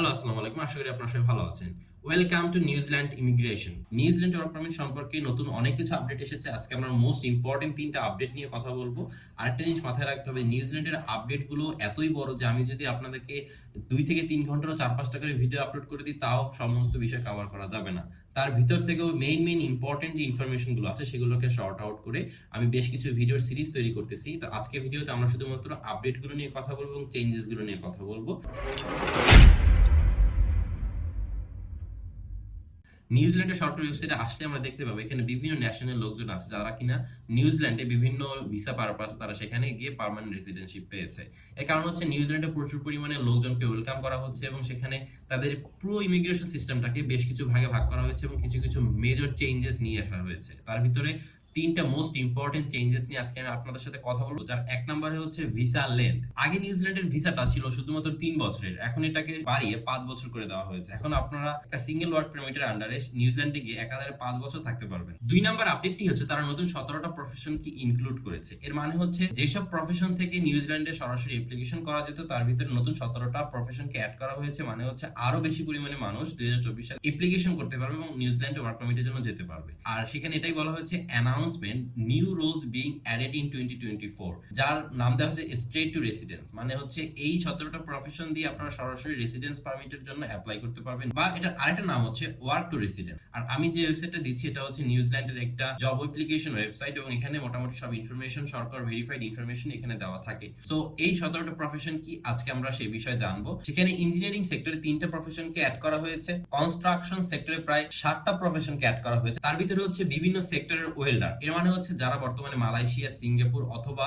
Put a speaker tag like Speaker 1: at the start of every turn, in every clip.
Speaker 1: Hello, আসসালামু আলাইকুম। আশা করি আপনারা সবাই ভালো আছেন। Welcome to New Zealand immigration New Zealand work permit সম্পর্কে নতুন অনেক কিছু আপডেট এসেছে। আজকে আমরা মোস্ট ইম্পর্টেন্ট তিনটা আপডেট নিয়ে কথা বলব। আরেকটা জিনিস মাথায় রাখতে হবে নিউজিল্যান্ডের আপডেটগুলো এতই বড় যে আমি যদি আপনাদেরকে দুই থেকে তিন ঘন্টারও চার পাঁচটা করে ভিডিও আপলোড করে দিই, তাও সমস্ত বিষয় কভার করা যাবে না। তার ভিতর থেকেও মেইন মেইন ইম্পর্টেন্ট যে ইনফরমেশনগুলো আছে, সেগুলোকে শর্ট আউট করে আমি বেশ কিছু ভিডিওর সিরিজ তৈরি করতেছি। তো আজকে ভিডিওতে আমরা শুধুমাত্র আপডেটগুলো নিয়ে কথা বলব এবং চেঞ্জেসগুলো নিয়ে কথা বলব। নিউজিল্যান্ডের সরকারি ওয়েবসাইটে আসলে আমরা দেখতে পাবো, এখানে বিভিন্ন ন্যাশনাল লোকজন আছে যারা কিনা নিউজিল্যান্ডে বিভিন্ন ভিসা পারপাস তারা সেখানে গিয়ে পারমানেন্ট রেসিডেন্টশিপ পেয়েছে। এর কারণ হচ্ছে নিউজিল্যান্ডে প্রচুর পরিমাণে লোকজনকে ওয়েলকাম করা হচ্ছে এবং সেখানে তাদের প্রো ইমিগ্রেশন সিস্টেমটাকে বেশ কিছু ভাগে ভাগ করা হয়েছে এবং কিছু কিছু মেজর চেঞ্জেস নিয়ে আসা হয়েছে। তার ভিতরে তিনটা মোস্ট ইম্পর্টেন্ট চেঞ্জেস নিয়ে আজকে আমি আপনাদের সাথে কথা বলব, যার এক নম্বরে হচ্ছে ভিসা লেন্থ আগে নিউজিল্যান্ডের ভিসাটা ছিল শুধুমাত্র তিন বছরের, এখন এটাকে বাড়িয়ে পাঁচ বছর করে দেওয়া হয়েছে। এখন আপনারা একটা সিঙ্গেল ওয়ার্ক পারমিটের আন্ডারে নিউজিল্যান্ডে গিয়ে একাধারে পাঁচ বছর থাকতে পারবেন। দুই নম্বর আপডেটটি হচ্ছে তারা নতুন সতেরোটা প্রফেশন কি ইনক্লুড করেছে। এর মানে হচ্ছে যেসব প্রফেশন থেকে নিউজিল্যান্ডে সরাসরি অ্যাপ্লিকেশন করা যেত, তার ভিতরে নতুন সতেরোটা প্রফেশনকে অ্যাড করা হয়েছে মানে হচ্ছে আরও বেশি পরিমাণে মানুষ দুই হাজার চব্বিশ সালে অ্যাপ্লিকেশন করতে পারবে এবং নিউজিল্যান্ডে ওয়ার্ক পারমিটের জন্য যেতে পারবে। আর সেখানে এটাই বলা হয়েছে announcement new rules being added in twenty যার নাম দেওয়া হচ্ছে স্ট্রেট টু রেসিডেন্স মানে হচ্ছে এই সতেরোটা প্রফেশন দিয়ে আপনারা সরাসরি রেসিডেন্স পারমিটের জন্য অ্যাপ্লাই করতে পারবেন, বা এটার আরেকটা নাম হচ্ছে ওয়ার্ক টু রেসিডেন্স আর আমি যে ওয়েবসাইটটা দিচ্ছি, এটা হচ্ছে নিউজিল্যান্ডের একটা জব অ্যাপ্লিকেশন ওয়েবসাইট এবং এখানে মোটামুটি সব ইনফরমেশন সরকার ভেরিফাইড ইনফরমেশন এখানে দেওয়া থাকে। সো এই সতেরোটা প্রফেশন কি আজকে আমরা সেই বিষয়ে জানব। সেখানে ইঞ্জিনিয়ারিং সেক্টরে তিনটা প্রফেশনকে অ্যাড করা হয়েছে কনস্ট্রাকশন সেক্টরে প্রায় ষাটটা প্রফেশনকে অ্যাড করা হয়েছে। তার ভিতরে হচ্ছে বিভিন্ন সেক্টরের ওয়েল্ডার এর মানে হচ্ছে যারা বর্তমানে মালয়েশিয়া সিঙ্গাপুর অথবা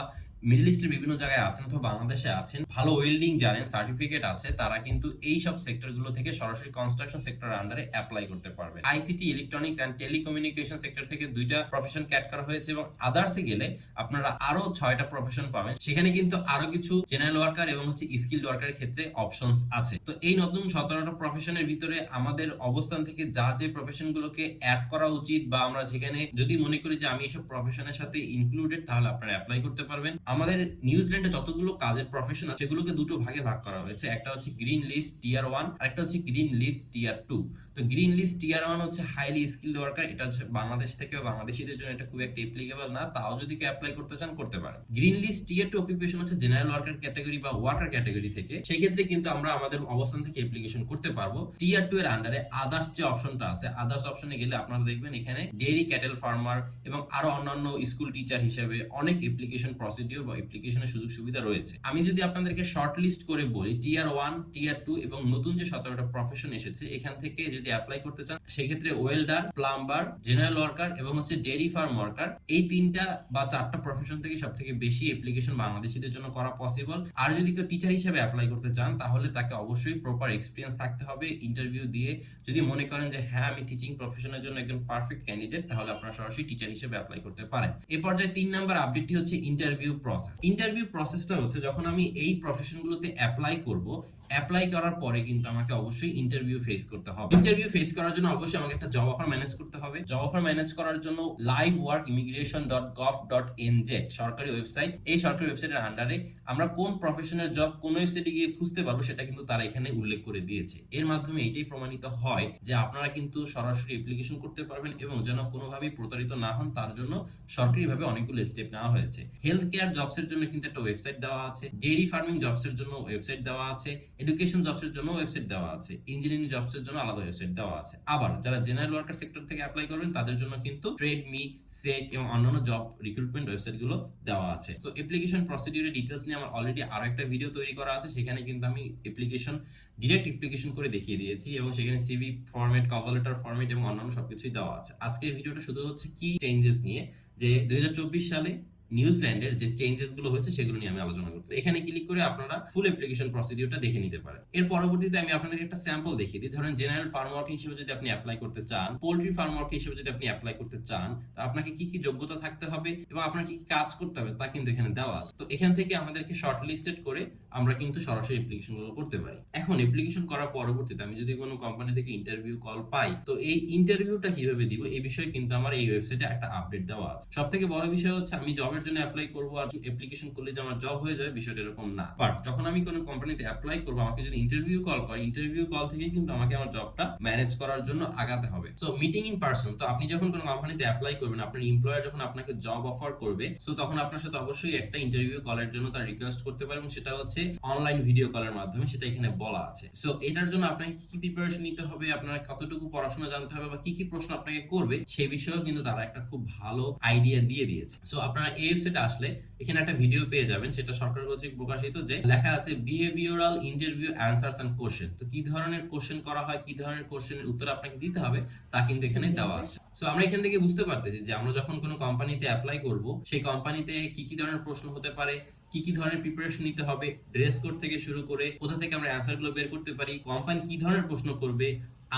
Speaker 1: মিডল ইস্টের বিভিন্ন জায়গায় আছেন অথবা বাংলাদেশে আছেন, ভালো ওয়েল্ডিং জানেন সার্টিফিকেট আছে, তারা কিন্তু এই সব সেক্টরগুলো থেকে সরাসরি কনস্ট্রাকশন সেক্টরের আন্ডারে অ্যাপ্লাই করতে পারবে। ICT electronics and telecommunication sector থেকে দুইটা প্রফেশন ক্যাট করা হয়েছে এবং আদার্সে গেলে আপনারা আরও ছয়টা প্রফেশন পাবেন। সেখানে কিন্তু আরও কিছু জেনারেল ওয়ার্কার এবং হচ্ছে স্কিল ওয়ার্কারের ক্ষেত্রে অপশনস আছে। তো এই নতুন সতেরোটা প্রফেশনের ভিতরে আমাদের অবস্থান থেকে যার যে প্রফেশন গুলোকে অ্যাড করা উচিত বা আমরা যেখানে যদি মনে করি যে আমি এইসব প্রফেশনের সাথে ইনক্লুডেড তাহলে আপনারা অ্যাপ্লাই করতে পারবেন। আমাদের নিউজিল্যান্ডে যতগুলো কাজের প্রফেশন আছে, সেগুলোকে দুটো ভাগে ভাগ করা হয়েছে। একটা হচ্ছে গ্রিন লিস্ট টিয়ার ওয়ান আর একটা হচ্ছে গ্রিন লিস্ট টিয়ার টু তো গ্রিন লিস্ট টিয়ার ওয়ান হচ্ছে হাইলি স্কিল্ড ওয়ার্কার এটা হচ্ছে বাংলাদেশ থেকে বাংলাদেশিদের জন্য এটা খুব একটা অ্যাপ্লিকেবল না, তাও যদি কেউ অ্যাপ্লাই করতে চান, করতে পারেন। Green list tier two occupation হচ্ছে জেনারেল ওয়ার্কার ক্যাটাগরি বা ওয়ার্কার ক্যাটাগরি থেকে। সেই ক্ষেত্রে কিন্তু আমরা আমাদের অবস্থান থেকে অ্যাপ্লিকেশন করতে পারব। টিয়ার টু এর আন্ডারে আদার্স যে অপশনটা আছে আদার্স অপশনে গেলে আপনারা দেখবেন এখানে ডেইরি ক্যাটেল ফার্মার এবং আরও অন্যান্য স্কুল টিচার হিসেবে অনেক অ্যাপ্লিকেশন প্রসিডিওর বা অ্যাপ্লিকেশনের সুযোগ সুবিধা রয়েছে। আমি যদি আপনাদেরকে শর্ট লিস্ট করে বলি টিয়ার ওয়ান টিয়ার টু এবং নতুন যে সতেরোটা প্রফেশন এসেছে, এখান থেকে যদি অ্যাপ্লাই করতে চান, সেক্ষেত্রে ওয়েল্ডার প্লাম্বার জেনারেল ওয়ার্কার এবং হচ্ছে ডেয়ারি ফার্ম ওয়ার্কার এই তিনটা বা চারটা প্রফেশন থেকে সব থেকে বেশি অ্যাপ্লিকেশন বাংলাদেশিদের জন্য করা পসিবল আর যদি কেউ টিচার হিসেবে অ্যাপ্লাই করতে চান, তাহলে তাকে অবশ্যই প্রপার এক্সপিরিয়েন্স থাকতে হবে ইন্টারভিউ দিয়ে। যদি মনে করেন যে হ্যাঁ আমি টিচিং প্রফেশনের জন্য একজন পারফেক্ট ক্যান্ডিডেট তাহলে আপনারা সরাসরি টিচার হিসেবে অ্যাপ্লাই করতে পারেন। এই পর্যায়ে তিন নাম্বার আপডেটটি হচ্ছে ইন্টারভিউ প্রসেস ইন্টারভিউ প্রসেসটা হচ্ছে যখন আমি এই প্রফেশনগুলোতে অ্যাপ্লাই করব অ্যাপ্লাই করার পরে কিন্তু আমাকে অবশ্যই ইন্টারভিউ ফেস করতে হবে। ইন্টারভিউ ফেস করার জন্য অবশ্যই আমাকে একটা জব অফার ম্যানেজ করতে হবে। জব অফার ম্যানেজ করার জন্য live work immigration dot gov dot NZ সরকারি ওয়েবসাইট এই সরকারি ওয়েবসাইটের আন্ডারে আমরা কোন প্রফেশনের জব কোন ওয়েবসাইটে গিয়ে খুঁজতে পারব সেটা কিন্তু তারা এখানে উল্লেখ করে দিয়েছে। এর মাধ্যমে এটাই প্রমাণিত হয় যে আপনারা কিন্তু সরাসরি অ্যাপ্লিকেশন করতে পারবেন এবং যেন কোনোভাবেই প্রতারিত না হন, তার জন্য সরকারিভাবে অনেকগুলো স্টেপ নেওয়া হয়েছে। হেলথ কেয়ার জবসের জন্য কিন্তু একটা ওয়েবসাইট দেওয়া আছে। ডেইরি ফার্মিং জবসের জন্য ওয়েবসাইট দেওয়া আছে। এডুকেশন জবসের জন্য ওয়েবসাইট দেওয়া আছে ইঞ্জিনিয়ারিং জবসের জন্য আলাদা ওয়েবসাইট দেওয়া আছে। আবার যারা জেনারেল ওয়ার্কার সেক্টর থেকে অ্যাপ্লাই করবেন, তাদের জন্য কিন্তু ট্রেড মি সেক এবং অন্যান্য জব রিক্রুটমেন্ট ওয়েবসাইটগুলো দেওয়া আছে। তো অ্যাপ্লিকেশন প্রসিডিউরের ডিটেলস নিয়ে আমার অলরেডি আরও একটা ভিডিও তৈরি করা আছে, সেখানে কিন্তু আমি অ্যাপ্লিকেশন ডিরেক্ট অ্যাপ্লিকেশন করে দেখিয়ে দিয়েছি এবং সেখানে CV format cover letter format এবং অন্যান্য সবকিছুই দেওয়া আছে। আজকের ভিডিওটা শুধু হচ্ছে কি চেঞ্জেস নিয়ে, যে দুই হাজার চব্বিশ সালে নিউজিল্যান্ডের যে চেঞ্জেসগুলো হয়েছে সেগুলো নিয়ে আমি আলোচনা করতে এখানে ক্লিক করে আপনারা ফুল অ্যাপ্লিকেশন প্রসিডিউরটা দেখে নিতে পারেন। এর পরবর্তীতে আমি আপনাদের একটা স্যাম্পল দেখিয়ে দিই। ধরেন জেনারেল ফার্ম ওয়ার্ক হিসেবে যদি আপনি অ্যাপ্লাই করতে চান পোল্ট্রি ফার্ম ওয়ার্ক হিসেবে যদি আপনি অ্যাপ্লাই করতে চান আপনাকে কি কি যোগ্যতা থাকতে হবে এবং আপনার কি কি কাজ করতে হবে তা কিন্তু এখানে দেওয়া আছে। তো এখান থেকে আমাদেরকে শর্ট লিস্টেড করে আমরা কিন্তু সরাসরি অ্যাপ্লিকেশনগুলো করতে পারি। এখন অ্যাপ্লিকেশন করার পরবর্তীতে আমি যদি কোনো কোম্পানি থেকে ইন্টারভিউ কল পাই, তো এই ইন্টারভিউটা কীভাবে দিব? এই বিষয়ে কিন্তু আমার এই ওয়েবসাইটে একটা আপডেট দেওয়া আছে। সব থেকে বড় বিষয় হচ্ছে আমি জবের জন্য অ্যাপ্লাই করব আর অ্যাপ্লিকেশন করলে যে আমার জব হয়ে যাবে বিষয়টা এরকম না। বাট যখন আমি কোনো কোম্পানিতে অ্যাপ্লাই করব, আমাকে যদি ইন্টারভিউ কল করে ইন্টারভিউ কল থেকে কিন্তু আমাকে আমার জবটা ম্যানেজ করার জন্য আগাতে হবে। সো মিটিং ইন পার্সন তো আপনি যখন কোনো কোম্পানিতে অ্যাপ্লাই করবেন, আপনার এমপ্লয়ার যখন আপনাকে জব অফার করবে সো তখন আপনার সাথে অবশ্যই একটা ইন্টারভিউ কলের জন্য তার রিকোয়েস্ট করতে পারে এবং সেটা হচ্ছে অনলাইন ভিডিও কলের মাধ্যমে সেটা এখানে বলা আছে। সো এটার জন্য আপনাকে কি কি প্রিপারেশন নিতে হবে, আপনার কতটুকু পড়াশোনা জানতে হবে বা কি কি প্রশ্ন আপনাকে করবে, সেই বিষয়েও কিন্তু তারা একটা খুব ভালো আইডিয়া দিয়ে দিয়েছে। সো আপনারা এই ওয়েবসাইটে আসলে এখানে একটা ভিডিও পেয়ে যাবেন। সেটা সরকার কর্তৃক প্রকাশিত যে লেখা আছে behavioural interview answers and question তো কি ধরনের কোশ্চেন করা হয় কি ধরনের কোশ্চেনের উত্তর আপনাকে দিতে হবে তা কিন্তু এখানে দেওয়া আছে। সো আমরা এখান থেকে বুঝতে পারতেছি যে আমরা যখন কোনো কোম্পানিতে অ্যাপ্লাই করব সেই কোম্পানিতে কি কি ধরনের প্রশ্ন হতে পারে কি কি ধরনের প্রিপারেশন নিতে হবে ড্রেস কোড থেকে শুরু করে কোথা থেকে আমরা অ্যান্সারগুলো বের করতে পারি কোম্পানি কি ধরনের প্রশ্ন করবে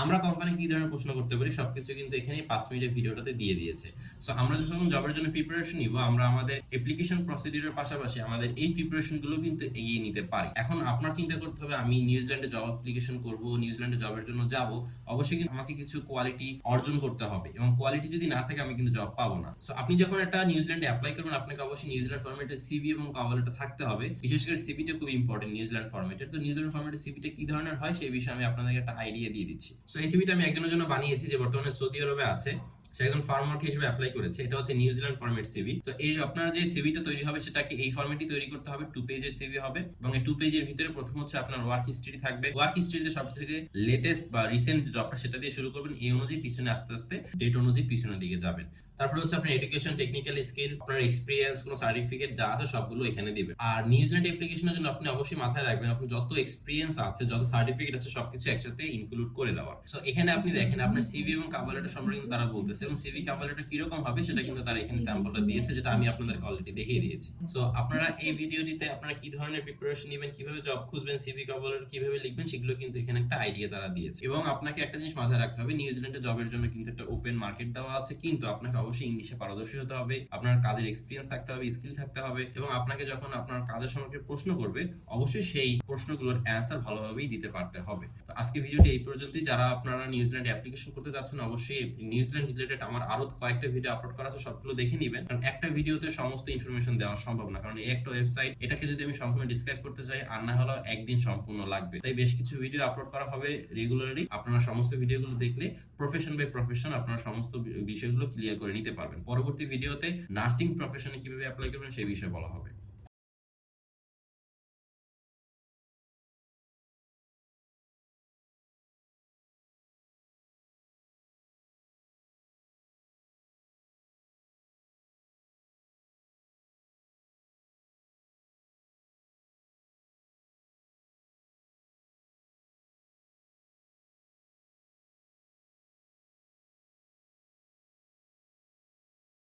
Speaker 1: আমরা কোম্পানি কি ধরনের প্রশ্ন করতে পারি? সবকিছু কিন্তু এখানে পাঁচ মিনিটের ভিডিওটাতে দিয়ে দিয়েছে। সো আমরা যখন জবের জন্য প্রিপারেশন নিব, আমরা আমাদের অ্যাপ্লিকেশন প্রসিডিউরের পাশাপাশি আমাদের এই প্রিপারেশনগুলো কিন্তু এগিয়ে নিতে পারি। এখন আপনার চিন্তা করতে হবে, আমি নিউজিল্যান্ডে জব অ্যাপ্লিকেশন করব নিউজিল্যান্ডে জবের জন্য যাব, অবশ্যই কিন্তু আমাকে কিছু কোয়ালিটি অর্জন করতে হবে এবং কোয়ালিটি যদি না থাকে, আমি কিন্তু জব পাবো না। সো আপনি যখন একটা নিউজিল্যান্ডে অ্যাপ্লাই করবেন, আপনাকে অবশ্যই নিউজিল্যান্ড ফরম্যাটের সিভি এবং কভারটা থাকতে হবে। বিশেষ করে সিভিটা খুব ইম্পর্টেন্ট নিউজিল্যান্ড ফরম্যাটের তো নিউজিল্যান্ড ফরম্যাটের সিভিটা কি ধরনের হয়, সেই বিষয়ে আমি আপনাদেরকে একটা আইডিয়া দিয়ে দিচ্ছি। সো এই সিভিটা আমি একজনের জন্য বানিয়েছি যে বর্তমানে সৌদি আরবে আছে। সে একজন ফার্মার হিসেবে অ্যাপ্লাই করেছে। এটা হচ্ছে নিউজিল্যান্ড ফর্মেট সিভি তো এই আপনার যে সিভিটা তৈরি হবে, সেটাকে এই ফর্মেটই তৈরি করতে হবে। টু পেজের সিভি হবে এবং এই টু পেজের ভিতরে প্রথম হচ্ছে আপনার ওয়ার্ক হিস্ট্রি থাকবে। ওয়ার্ক হিস্ট্রিতে সব থেকে লেটেস্ট বা রিসেন্ট জবটা সেটা দিয়ে শুরু করবেন। এই অনুযায়ী পিছনে আস্তে আস্তে ডেট অনুযায়ী পিছনের দিকে যাবেন। তারপরে হচ্ছে আপনার এডুকেশন টেকনিক্যাল স্কিল আপনার এক্সপিরিয়েন্স কোনো সার্টিফিকেট যা আছে সবগুলো এখানে দিবে। আর নিউজিল্যান্ড অ্যাপ্লিকেশনের জন্য আপনি অবশ্যই মাথায় রাখবেন আপনার যত এক্সপিরিয়েন্স আছে, যত সার্টিফিকেট আছে, সবকিছু একসাথে ইনক্লুড করে দেওয়ার। সো এখানে আপনি দেখেন, আপনার সিভি এবং কাভার লেটার সম্পর্কে কিন্তু তারা বলতেছে, এবং সিভি কাভার লেটার কীরকম হবে সেটা কিন্তু তারা এখানে স্যাম্পলটা দিয়েছে, যেটা আমি আপনাদেরকে অলরেডি দেখিয়ে দিয়েছি। সো আপনারা এই ভিডিওটিতে আপনারা কি ধরনের প্রিপারেশন নেবেন, কীভাবে জব খুঁজবেন সিভি কাভার লেটার কীভাবে লিখবেন, সেগুলো কিন্তু এখানে একটা আইডিয়া তারা দিয়েছে। এবং আপনাকে একটা জিনিস মাথায় রাখতে হবে নিউজিল্যান্ডে জবের জন্য কিন্তু একটা ওপেন মার্কেট দেওয়া আছে, কিন্তু আপনাকে অবশ্যই ইংলিশে পারদর্শী হতে হবে, আপনার কাজের এক্সপিরিয়েন্স থাকতে হবে স্কিল থাকতে হবে এবং আপনাকে যখন আপনার কাজের সম্পর্কে প্রশ্ন করবে, অবশ্যই সেই প্রশ্নগুলোর অ্যান্সার ভালোভাবেই দিতে পারতে হবে। তো আজকে ভিডিওটি এই পর্যন্তই। যারা আপনারা নিউজিল্যান্ডে অ্যাপ্লিকেশন করতে যাচ্ছেন, অবশ্যই নিউজিল্যান্ড রিলেটেড আমার আরও কয়েকটা ভিডিও আপলোড করা আছে, সবগুলো দেখে নেবেন। কারণ একটা ভিডিওতে সমস্ত ইনফরমেশন দেওয়া সম্ভব না। কারণ এই একটা ওয়েবসাইট এটাকে যদি আমি সম্পূর্ণ ডিসক্রাইব করতে চাই, আর না হলেও একদিন সম্পূর্ণ লাগবে। তাই বেশ কিছু ভিডিও আপলোড করা হবে রেগুলারলি আপনারা সমস্ত ভিডিওগুলো দেখলে প্রফেশন বাই প্রফেশন আপনারা সমস্ত বিষয়গুলো ক্লিয়ার করে নিতে পারবেন। পরবর্তী ভিডিওতে নার্সিং প্রফেশনে কীভাবে অ্যাপ্লাই করবেন সেই বিষয়ে বলা হবে।